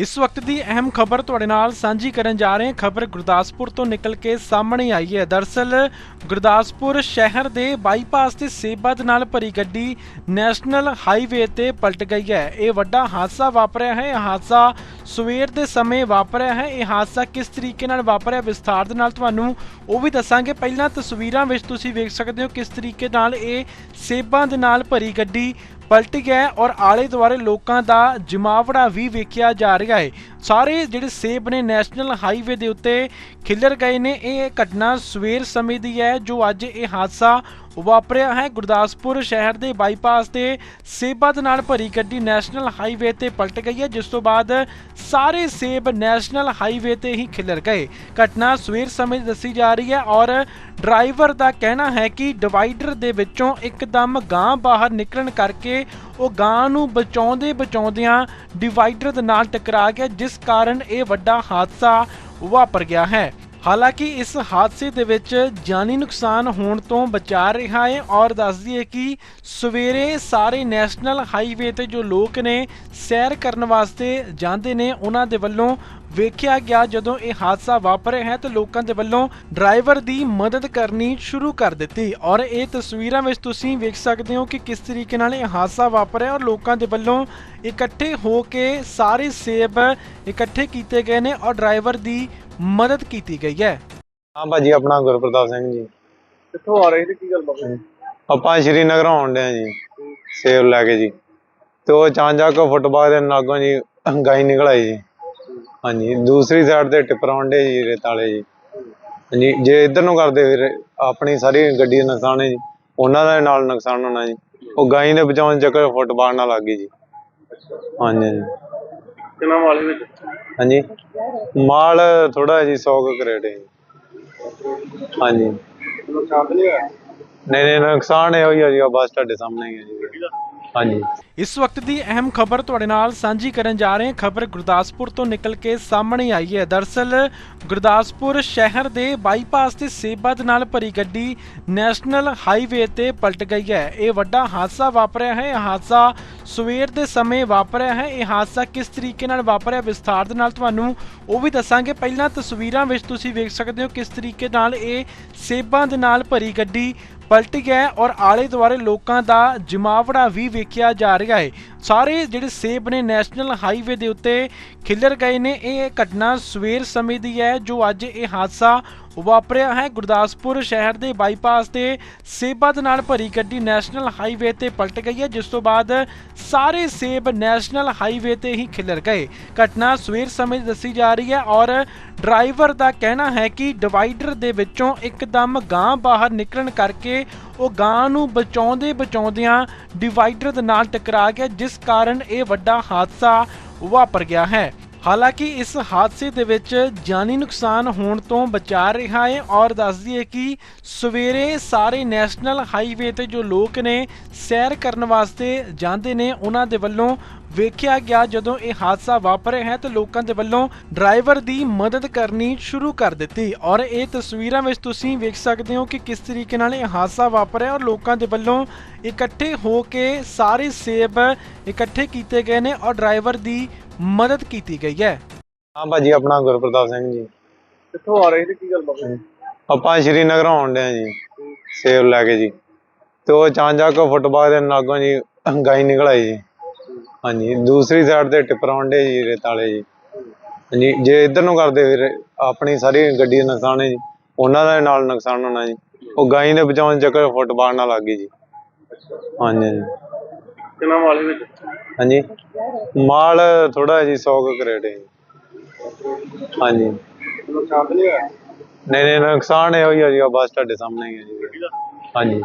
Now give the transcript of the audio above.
ਇਸ ਵਕਤ ਦੀ ਅਹਿਮ ਖਬਰ ਤੁਹਾਡੇ ਨਾਲ ਸਾਂਝੀ ਕਰਨ ਜਾ ਰਹੇ ਹਾਂ। ਖਬਰ ਗੁਰਦਾਸਪੁਰ ਤੋਂ ਨਿਕਲ ਕੇ ਸਾਹਮਣੇ ਆਈ ਹੈ। ਦਰਸਲ, ਗੁਰਦਾਸਪੁਰ ਸ਼ਹਿਰ ਦੇ ਬਾਈਪਾਸ ਤੇ ਸੇਬਾ ਦੇ ਨਾਲ ਭਰੀ ਗੱਡੀ ਨੈਸ਼ਨਲ ਹਾਈਵੇ ਤੇ ਪਲਟ ਗਈ ਹੈ। ਇਹ ਵੱਡਾ ਹਾਦਸਾ ਵਾਪਰਿਆ ਹੈ। ਇਹ ਹਾਦਸਾ ਸਵੇਰ ਦੇ ਸਮੇਂ ਵਾਪਰਿਆ ਹੈ। ਇਹ ਹਾਦਸਾ ਕਿਸ ਤਰੀਕੇ ਨਾਲ ਵਾਪਰਿਆ, ਵਿਸਥਾਰ ਦੇ ਨਾਲ ਤੁਹਾਨੂੰ ਉਹ ਵੀ ਦੱਸਾਂਗੇ। ਪਹਿਲਾਂ ਤਸਵੀਰਾਂ ਵਿੱਚ ਤੁਸੀਂ ਵੇਖ ਸਕਦੇ ਹੋ ਕਿਸ ਤਰੀਕੇ ਨਾਲ ਇਹ ਸੇਬਾਂ ਦੇ ਨਾਲ ਭਰੀ ਗੱਡੀ ਪਲਟ ਗਿਆ ਹੈ ਔਰ ਆਲੇ ਦੁਆਲੇ ਲੋਕਾਂ ਦਾ ਜਮਾਵੜਾ ਵੀ ਵੇਖਿਆ ਜਾ ਰਿਹਾ ਹੈ। ਸਾਰੇ ਜਿਹੜੇ ਸੇਬ ਨੇ ਨੈਸ਼ਨਲ ਹਾਈਵੇ ਦੇ ਉੱਤੇ ਖਿੱਲਰ ਗਏ ਨੇ, ਇਹ ਘਟਨਾ ਸਵੇਰ ਸਮੇਂ ਦੀ ਹੈ ਜੋ ਅੱਜ ਇਹ ਹਾਦਸਾ ਵਾਪਰਿਆ ਹੈ। ਗੁਰਦਾਸਪੁਰ ਸ਼ਹਿਰ ਦੇ ਬਾਈਪਾਸ ਤੇ ਸੇਬਾਂ ਦੇ ਨਾਲ ਭਰੀ ਗੱਡੀ ਨੈਸ਼ਨਲ ਹਾਈਵੇ ਤੇ ਪਲਟ ਗਈ ਹੈ, ਜਿਸ ਤੋਂ ਬਾਅਦ ਸਾਰੇ ਸੇਬ ਨੈਸ਼ਨਲ ਹਾਈਵੇ ਤੇ ਹੀ ਖਿਲਰ ਗਏ। ਘਟਨਾ ਸਵੇਰ ਸਮੇਂ ਦੱਸੀ ਜਾ ਰਹੀ ਹੈ ਔਰ ਡਰਾਈਵਰ ਦਾ ਕਹਿਣਾ ਹੈ ਕਿ ਡਿਵਾਈਡਰ ਦੇ ਵਿੱਚੋਂ ਇੱਕਦਮ ਗਾਂ ਬਾਹਰ ਨਿਕਲਣ ਕਰਕੇ ਉਹ ਗਾਂ ਨੂੰ ਬਚਾਉਂਦੇ ਬਚਾਉਂਦਿਆਂ ਡਿਵਾਈਡਰ ਦੇ ਨਾਲ ਟਕਰਾ ਗਿਆ, ਜਿਸ ਕਾਰਨ ਇਹ ਵੱਡਾ ਹਾਦਸਾ ਵਾਪਰ ਗਿਆ ਹੈ। ਹਾਲਾਂਕਿ ਇਸ ਹਾਦਸੇ ਦੇ ਵਿੱਚ ਜਾਨੀ ਨੁਕਸਾਨ ਹੋਣ ਤੋਂ ਬਚਾ ਰਿਹਾ ਹੈ ਔਰ ਦੱਸ ਦਈਏ ਕਿ ਸਵੇਰੇ ਸਾਰੇ ਨੈਸ਼ਨਲ ਹਾਈਵੇ ਤੇ ਜੋ ਲੋਕ ਨੇ ਸੈਰ ਕਰਨ ਵਾਸਤੇ ਜਾਂਦੇ ਨੇ, ਉਹਨਾਂ ਦੇ ਵੱਲੋਂ ਵੇਖਿਆ ਗਿਆ ਜਦੋਂ ਇਹ ਹਾਦਸਾ ਵਾਪਰਿਆ ਹੈ ਤਾਂ ਲੋਕਾਂ ਦੇ ਵੱਲੋਂ ਡਰਾਈਵਰ ਦੀ ਮਦਦ ਕਰਨੀ ਸ਼ੁਰੂ ਕਰ ਦਿੱਤੀ। ਔਰ ਇਹ ਤਸਵੀਰਾਂ ਵਿੱਚ ਤੁਸੀਂ ਵੇਖ ਸਕਦੇ ਹੋ ਕਿ ਕਿਸ ਤਰੀਕੇ ਨਾਲ ਇਹ ਹਾਦਸਾ ਵਾਪਰਿਆ ਔਰ ਲੋਕਾਂ ਦੇ ਵੱਲੋਂ ਇਕੱਠੇ ਹੋ ਕੇ ਸਾਰੇ ਸੇਬ ਇਕੱਠੇ ਕੀਤੇ ਗਏ ਨੇ ਔਰ ਡਰਾਈਵਰ ਦੀ ਮਦਦ ਕੀਤੀ ਗਈ ਹੈ। ਹਾਂ ਭਾਜੀ ਆਪਣਾ ਗੁਰਪ੍ਰਤਾਪ ਸਿੰਘ ਜੀ। ਕਿੱਥੋਂ ਆ ਰਹੇ ਸੀ? ਕੀ ਗੱਲ ਬਾਤ ਆਪਾਂ ਸ਼੍ਰੀਨਗਰ ਆਉਣ ਡਿਆ ਜੀ ਸੇਬ ਲੈ ਕੇ ਜੀ। ਤੇ ਉਹ ਚਾਂਜਾ ਕੋ ਫੁੱਟਬਾਲ ਦੇ ਨਾਗੋਂ ਜੀ ਗਾਈ ਨਿਕਲ ਆਈ ਜੀ। ਹਾਂਜੀ ਦੂਸਰੀ ਸਾਈਡ ਤੇ ਟਿੱਪਰ ਆਉਂਦੇ ਜੀ ਰੇਤ ਵਾਲੇ ਜੀ। ਹਾਂਜੀ ਜੇ ਇੱਧਰ ਨੂੰ ਕਰਦੇ ਫਿਰ ਆਪਣੀ ਸਾਰੀ ਗੱਡੀ ਦਾ ਨੁਕਸਾਨ ਹੈ ਜੀ। ਉਹਨਾਂ ਦਾ ਨਾਲ ਨੁਕਸਾਨ ਹੋਣਾ ਜੀ। ਉਹ ਗਾਈ ਦੇ ਬਚਾਉਣ ਦੇ ਚੱਕਰ ਫੁੱਟਬਾਲ ਨਾਲ ਲੱਗ ਗਈ ਜੀ। ਹਾਂਜੀ ਹਾਂਜੀ। ਕਿੰਨਾ ਵਾਲੇ ਵਿੱਚ? ਹਾਂਜੀ ਮਾਲ ਥੋੜਾ ਜੀ 100 ਕੁ ਕਰੇਟ ਹੈ ਜੀ। ਹਾਂਜੀ। ਨੁਕਸਾਨ ਨਹੀਂ ਹੋਇਆ? ਨਹੀਂ ਨਹੀਂ ਨੁਕਸਾਨ ਇਹ ਹੋਈ ਆ ਜੀ ਆਹ ਬਸ ਤੁਹਾਡੇ ਸਾਹਮਣੇ ਹੀ ਹੈ ਜੀ। ਹਾਂਜੀ। ਇਸ ਵਕਤ ਦੀ ਅਹਿਮ ਖਬਰ ਤੁਹਾਡੇ ਨਾਲ ਸਾਂਝੀ ਕਰਨ ਜਾ ਰਹੇ ਹਾਂ। ਖਬਰ ਗੁਰਦਾਸਪੁਰ ਤੋਂ ਨਿਕਲ ਕੇ ਸਾਹਮਣੇ ਆਈ ਹੈ। ਦਰਸਲ ਗੁਰਦਾਸਪੁਰ ਸ਼ਹਿਰ ਦੇ ਬਾਈਪਾਸ ਤੇ ਸੇਬਾ ਦੇ ਨਾਲ ਭਰੀ ਗੱਡੀ ਨੈਸ਼ਨਲ ਹਾਈਵੇ ਤੇ ਪਲਟ ਗਈ ਹੈ। ਇਹ ਵੱਡਾ ਹਾਦਸਾ ਵਾਪਰਿਆ ਹੈ। ਇਹ ਹਾਦਸਾ ਸਵੇਰ ਦੇ ਸਮੇਂ ਵਾਪਰਿਆ ਹੈ। ਇਹ ਹਾਦਸਾ ਕਿਸ ਤਰੀਕੇ ਨਾਲ ਵਾਪਰਿਆ ਵਿਸਥਾਰ ਦੇ ਨਾਲ ਤੁਹਾਨੂੰ ਉਹ ਵੀ ਦੱਸਾਂਗੇ। ਪਹਿਲਾਂ ਤਸਵੀਰਾਂ ਵਿੱਚ ਤੁਸੀਂ ਵੇਖ ਸਕਦੇ ਹੋ ਕਿਸ ਤਰੀਕੇ ਨਾਲ ਇਹ ਸੇਬਾਂ ਦੇ ਨਾਲ ਭਰੀ ਗੱਡੀ ਪਲਟ ਗਿਆ ਔਰ ਆਲੇ ਦੁਆਲੇ ਲੋਕਾਂ ਦਾ ਜਮਾਵੜਾ ਵੀ ਵੇਖਿਆ ਜਾ ਰਿਹਾ ਹੈ। ਸਾਰੇ ਜਿਹੜੇ ਸੇਬ ਨੇ ਨੈਸ਼ਨਲ ਹਾਈਵੇ ਦੇ ਉੱਤੇ ਖਿੱਲਰ ਗਏ ਨੇ। ਇਹ ਘਟਨਾ ਸਵੇਰ ਸਮੇਂ ਦੀ ਹੈ, ਜੋ ਅੱਜ ਇਹ ਹਾਦਸਾ ਵਾਪਰਿਆ ਹੈ। ਗੁਰਦਾਸਪੁਰ ਸ਼ਹਿਰ ਦੇ ਬਾਈਪਾਸ ਤੇ ਸੇਬਾਂ ਦੇ ਨਾਲ ਭਰੀ ਗੱਡੀ ਨੈਸ਼ਨਲ ਹਾਈਵੇ ਤੇ ਪਲਟ ਗਈ ਹੈ। ਜਿਸ ਤੋਂ ਬਾਅਦ ਸਾਰੇ ਸੇਬ ਨੈਸ਼ਨਲ ਹਾਈਵੇ ਤੇ ਹੀ ਖਿਲਰ ਗਏ। ਘਟਨਾ ਸਵੇਰ ਸਮੇਂ ਦੱਸੀ ਜਾ ਰਹੀ ਹੈ ਔਰ ਡਰਾਈਵਰ ਦਾ ਕਹਿਣਾ ਹੈ ਕਿ ਡਿਵਾਈਡਰ ਦੇ ਵਿੱਚੋਂ ਇੱਕਦਮ ਗਾਂ ਬਾਹਰ ਨਿਕਲਣ ਕਰਕੇ ਉਹ ਗਾਂ ਨੂੰ ਬਚਾਉਂਦੇ ਬਚਾਉਂਦਿਆਂ ਡਿਵਾਈਡਰ ਦੇ ਨਾਲ ਟਕਰਾ ਗਿਆ, ਜਿਸ ਕਾਰਨ ਇਹ ਵੱਡਾ ਹਾਦਸਾ ਵਾਪਰ ਗਿਆ ਹੈ। ਹਾਲਾਂਕਿ ਇਸ ਹਾਦਸੇ ਦੇ ਵਿੱਚ ਜਾਨੀ ਨੁਕਸਾਨ ਹੋਣ ਤੋਂ ਬਚਾ ਰਿਹਾ ਹੈ ਔਰ ਦੱਸ ਦਈਏ ਕਿ ਸਵੇਰੇ ਸਾਰੇ ਨੈਸ਼ਨਲ ਹਾਈਵੇ ਤੇ ਜੋ ਲੋਕ ਨੇ ਸੈਰ ਕਰਨ ਵਾਸਤੇ ਜਾਂਦੇ ਨੇ, ਉਹਨਾਂ ਦੇ ਵੱਲੋਂ ਵੇਖਿਆ ਗਿਆ ਜਦੋਂ ਇਹ ਹਾਦਸਾ ਵਾਪਰਿਆ ਹੈ ਤਾਂ ਲੋਕਾਂ ਦੇ ਵੱਲੋਂ ਡਰਾਈਵਰ ਦੀ ਮਦਦ ਕਰਨੀ ਸ਼ੁਰੂ ਕਰ ਦਿੱਤੀ। ਔਰ ਇਹ ਤਸਵੀਰਾਂ ਵਿੱਚ ਤੁਸੀਂ ਵੇਖ ਸਕਦੇ ਹੋ ਕਿ ਕਿਸ ਤਰੀਕੇ ਨਾਲ ਇਹ ਹਾਦਸਾ ਵਾਪਰਿਆ ਔਰ ਲੋਕਾਂ ਦੇ ਵੱਲੋਂ ਇਕੱਠੇ ਹੋ ਕੇ ਸਾਰੇ ਸੇਬ ਇਕੱਠੇ ਕੀਤੇ ਗਏ ਨੇ ਔਰ ਡਰਾਈਵਰ ਦੀ ਮਦਦ ਕੀਤੀ ਗਈ ਹੈ। ਹਾਂ ਭਾਜੀ ਆਪਣਾ ਗੁਰਪ੍ਰਤਾਪ ਸਿੰਘ ਜੀ। ਕਿੱਥੋਂ ਆ ਰਹੇ ਸੀ? ਕੀ ਗੱਲ ਬਾਤ ਆਪਾਂ ਸ਼੍ਰੀਨਗਰ ਆਉਣ ਡਿਆ ਜੀ ਸੇਬ ਲੈ ਕੇ ਜੀ। ਤੇ ਉਹ ਚਾਂਜਾ ਕੋ ਫੁੱਟਬਾਲ ਦੇ ਨਾਗੋਂ ਜੀ ਗਾਈ ਨਿਕਲ ਆਈ ਜੀ। ਹਾਂਜੀ ਦੂਸਰੀ ਸਾਈਡ ਤੇ ਟਿੱਪਰ ਆਉਂਦੇ ਜੀ ਰੇਤ ਵਾਲੇ ਜੀ। ਹਾਂਜੀ ਜੇ ਇੱਧਰ ਨੂੰ ਕਰਦੇ ਫਿਰ ਆਪਣੀ ਸਾਰੀ ਗੱਡੀ ਦਾ ਨੁਕਸਾਨ ਹੈ ਜੀ। ਉਹਨਾਂ ਦਾ ਨਾਲ ਨੁਕਸਾਨ ਹੋਣਾ ਜੀ। ਉਹ ਗਾਈ ਦੇ ਬਚਾਉਣ ਦੇ ਚੱਕਰ ਫੁੱਟਬਾਲ ਨਾਲ ਲੱਗ ਗਈ ਜੀ। ਹਾਂਜੀ ਹਾਂਜੀ। ਕਿੰਨਾ ਵਾਲੇ ਵਿੱਚ? ਹਾਂਜੀ। ਮਾਲ ਥੋੜਾ ਜੀ 100 ਕੁ ਕਰੇਟ ਹੈ ਜੀ। ਹਾਂਜੀ। ਨੁਕਸਾਨ ਨਹੀਂ ਹੋਇਆ? ਨਹੀਂ ਨਹੀਂ ਨੁਕਸਾਨ ਇਹ ਹੋਈ ਆ ਜੀ ਆਹ ਬਸ ਤੁਹਾਡੇ ਸਾਹਮਣੇ ਹੀ ਹੈ ਜੀ। ਹਾਂਜੀ।